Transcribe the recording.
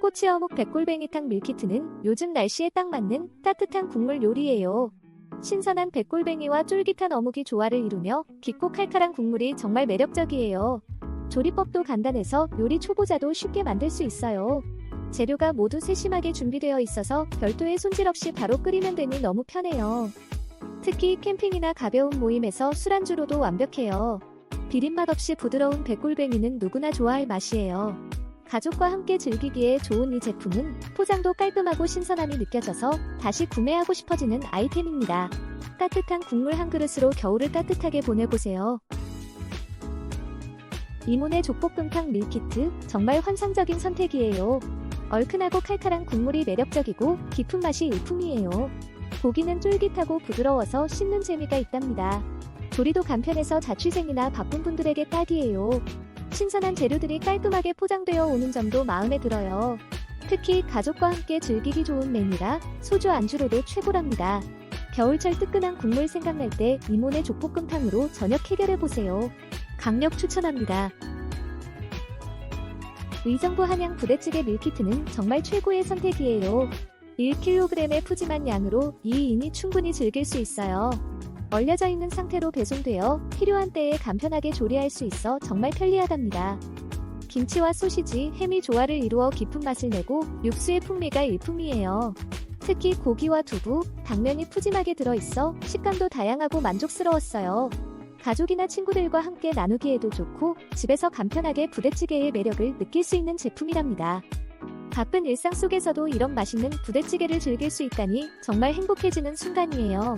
꼬치 어묵 백골뱅이탕 밀키트는 요즘 날씨에 딱 맞는 따뜻한 국물 요리예요. 신선한 백골뱅이와 쫄깃한 어묵이 조화를 이루며 깊고 칼칼한 국물이 정말 매력적이에요. 조리법도 간단해서 요리 초보자도 쉽게 만들 수 있어요. 재료가 모두 세심하게 준비되어 있어서 별도의 손질 없이 바로 끓이면 되니 너무 편해요. 특히 캠핑이나 가벼운 모임에서 술안주로도 완벽해요. 비린맛 없이 부드러운 백골뱅이는 누구나 좋아할 맛이에요. 가족과 함께 즐기기에 좋은 이 제품은 포장도 깔끔하고 신선함이 느껴져서 다시 구매하고 싶어지는 아이템입니다. 따뜻한 국물 한 그릇으로 겨울을 따뜻하게 보내보세요. 이문의 족볶음탕 밀키트 정말 환상적인 선택이에요. 얼큰하고 칼칼한 국물이 매력적이고 깊은 맛이 일품이에요. 고기는 쫄깃하고 부드러워서 씹는 재미가 있답니다. 조리도 간편해서 자취생이나 바쁜 분들에게 딱이에요. 신선한 재료들이 깔끔하게 포장되어 오는 점도 마음에 들어요. 특히 가족과 함께 즐기기 좋은 메뉴라 소주 안주로도 최고랍니다. 겨울철 뜨끈한 국물 생각날 때 이모네 족볶음탕으로 저녁 해결해보세요. 강력 추천합니다. 의정부 한양 부대찌개 밀키트는 정말 최고의 선택이에요. 1kg의 푸짐한 양으로 2인이 충분히 즐길 수 있어요. 얼려져 있는 상태로 배송되어 필요한 때에 간편하게 조리할 수 있어 정말 편리하답니다. 김치와 소시지, 햄이 조화를 이루어 깊은 맛을 내고 육수의 풍미가 일품이에요. 특히 고기와 두부, 당면이 푸짐하게 들어있어 식감도 다양하고 만족스러웠어요. 가족이나 친구들과 함께 나누기에도 좋고 집에서 간편하게 부대찌개의 매력을 느낄 수 있는 제품이랍니다. 바쁜 일상 속에서도 이런 맛있는 부대찌개를 즐길 수 있다니 정말 행복해지는 순간이에요.